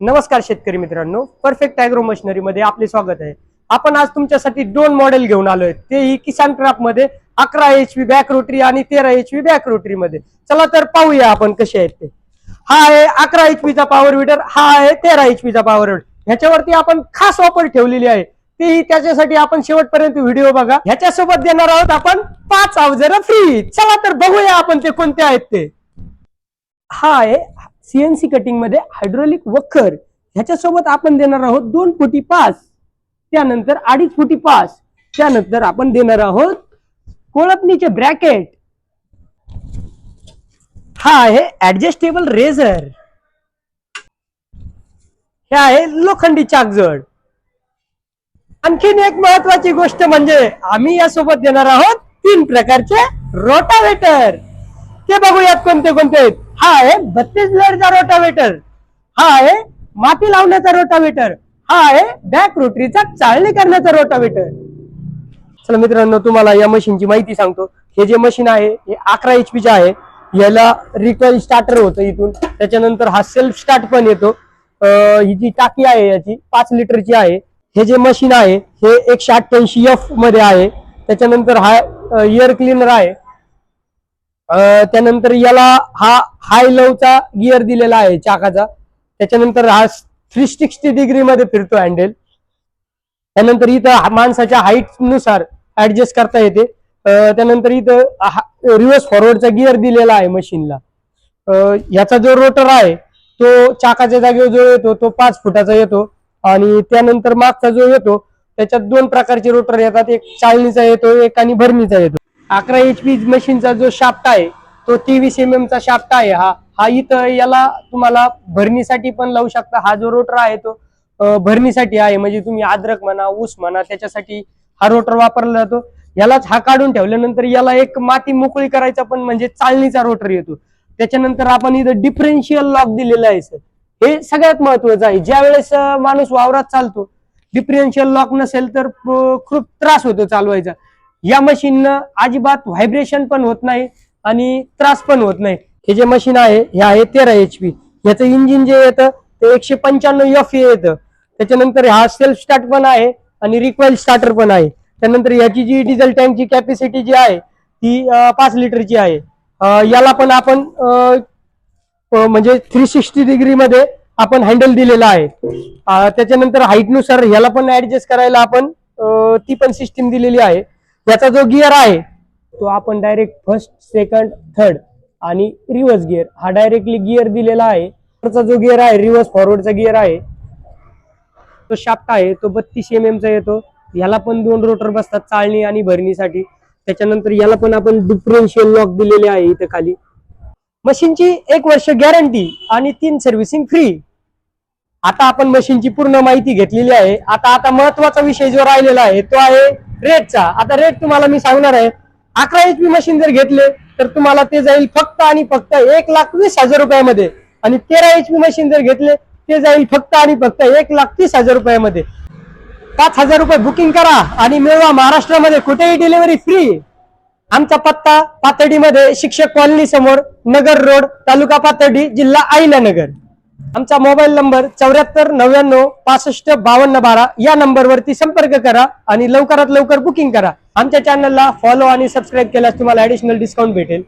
नमस्कार शेतकरी मित्रांनो परफेक्ट अॅग्रो मशिनरी मध्ये आपले स्वागत आहे. आपण आज तुमच्यासाठी दोन मॉडेल घेऊन आलोय. तेही किसान ट्रॅपमध्ये अकरा एच व्ही बॅक रोटरी आणि तेरा एच व्ही बॅक रोटरी मध्ये. चला तर पाहूया आपण कसे आहेत ते. हा आहे अकरा एच चा पॉवर विडर हा आहे तेरा एच चा पॉवर विडर ह्याच्यावरती आपण खास ऑफर ठेवलेली आहे. तेही त्याच्यासाठी आपण शेवटपर्यंत व्हिडिओ बघा. ह्याच्यासोबत देणार आहोत आपण पाच अवजार फ्री चला तर बघूया आपण ते कोणते आहेत ते. हा आहे सीएनसी कटिंगमध्ये हायड्रोलिक वखर ह्याच्यासोबत आपण देणार आहोत दोन फुटी पास. त्यानंतर अडीच फुटी पास. त्यानंतर आपण देणार आहोत कोळपणीचे ब्रॅकेट हा आहे ऍडजस्टेबल रेझर हे आहे लोखंडी चाकजड. आणखीन एक महत्वाची गोष्ट म्हणजे आम्ही यासोबत देणार आहोत तीन प्रकारचे रोटावेटर. ते बघूयात कोणते कोणते आहेत? हा आहे बत्तीस ब्लेडचा रोटावेटर. हा आहे माती लावण्याचा रोटावेटर. हा आहे बॅक रोटरीचा चाळणी करण्याचा रोटावेटर. चला मित्रांनो तुम्हाला या मशीनची माहिती सांगतो. हे जे मशीन आहे हे अकरा एच पीचे आहे. याला रिकॉल स्टार्टर होतं इथून. त्याच्यानंतर हा सेल्फ स्टार्ट पण येतो. ही जी टाकी आहे याची पाच लिटरची आहे. हे जे मशीन आहे हे एकशे अठ्ठ्याऐंशी एफमध्ये आहे. त्याच्यानंतर हा एअर क्लिनर आहे. त्यानंतर याला हा हाय लवचा गिअर दिलेला आहे चाकाचा. त्याच्यानंतर हा थ्री सिक्स्टी डिग्री मध्ये फिरतो हँडल त्यानंतर इथं माणसाच्या हाईटनुसार ऍडजस्ट करता येते. त्यानंतर इथं रिव्हर्स फॉरवर्डचा गिअर दिलेला आहे मशीनला याचा जो रोटर आहे तो चाकाच्या जागेवर जो येतो तो पाच फुटाचा येतो. आणि त्यानंतर मागचा जो येतो त्याच्यात दोन प्रकारचे रोटर येतात. एक चाळणीचा येतो एक आणि भरणीचा येतो. अकरा एच पी मशीनचा जो शाफ्ट आहे तो तेवीस एम एम चा शाफ्ट आहे हा. हा इथं याला तुम्हाला भरणीसाठी पण लावू शकता. हा जो रोटर आहे तो भरणीसाठी आहे. म्हणजे तुम्ही अद्रक म्हणा ऊस म्हणा त्याच्यासाठी हा रोटर वापरला जातो. यालाच हा काढून ठेवल्यानंतर याला एक माती मोकळी करायचा पण म्हणजे चालणीचा रोटर येतो. त्याच्यानंतर आपण इथं डिफरेन्शियल लॉक दिलेला आहे सर हे सगळ्यात महत्वाचं आहे. ज्या वेळेस माणूस वावरात चालतो डिफरेन्शियल लॉक नसेल तर खूप त्रास होतो चालवायचा. या मशीननं अजिबात व्हायब्रेशन पण होत नाही आणि त्रास पण होत नाही. हे जे मशीन आहे हे आहे तेरा एच पी याचं इंजिन जे येतं ते एकशे पंच्याण्णव एफ येतं. त्याच्यानंतर हा सेल्फ स्टार्ट पण आहे आणि रिक्वेल स्टार्टर पण आहे. त्यानंतर याची जी डिझेल टँकची कॅपॅसिटी जी आहे ती पाच लिटरची आहे. याला पण आपण म्हणजे थ्री सिक्स्टी डिग्रीमध्ये आपण हँडल दिलेला आहे. त्याच्यानंतर हाईटनुसार याला ह्याला पण ऍडजस्ट करायला आपण ती पण सिस्टीम दिलेली आहे. याचा जो गिअर आहे तो आपण डायरेक्ट फर्स्ट सेकंड थर्ड आणि रिव्हर्स गिअर हा डायरेक्टली गिअर दिलेला आहे. वरचा जो गिअर आहे रिव्हर्स फॉरवर्डचा गिअर आहे तो शाफ्ट आहे तो बत्तीस एम एम चा येतो. याला पण दोन रोटर बसतात चाळणी आणि भरणीसाठी. त्याच्यानंतर याला पण आपण डिफरेन्शियल लॉक दिलेले आहे इथं खाली. मशीनची एक वर्ष गॅरंटी आणि तीन सर्व्हिसिंग फ्री आता आपण मशीनची पूर्ण माहिती घेतलेली आहे. आता आता महत्त्वाचा विषय जो राहिलेला आहे तो आहे रेटचा आता रेट तुम्हाला मी सांगणार आहे. अकरा एच पी मशीन जर घेतले तर तुम्हाला ते जाईल फक्त आणि फक्त एक लाख वीस हजार रुपयामध्ये. आणि तेरा एच पी मशीन जर घेतले ते जाईल फक्त आणि फक्त एक लाख तीस हजार रुपयामध्ये. पाच हजार रुपये बुकिंग करा आणि मिळवा महाराष्ट्रामध्ये कुठेही डिलिव्हरी फ्री आमचा पत्ता पातडीमध्ये शिक्षक कॉलनी समोर नगर रोड तालुका पातडी जिल्हा आईलानगर आमचा मोबाईल नंबर चौऱ्याहत्तर नव्याण्णव पासष्ट बावन्न बारा या नंबरवरती संपर्क करा आणि लवकरात लवकर बुकिंग करा. आमच्या चॅनलला फॉलो आणि सबस्क्राईब केल्यास तुम्हाला ऍडिशनल डिस्काउंट भेटेल.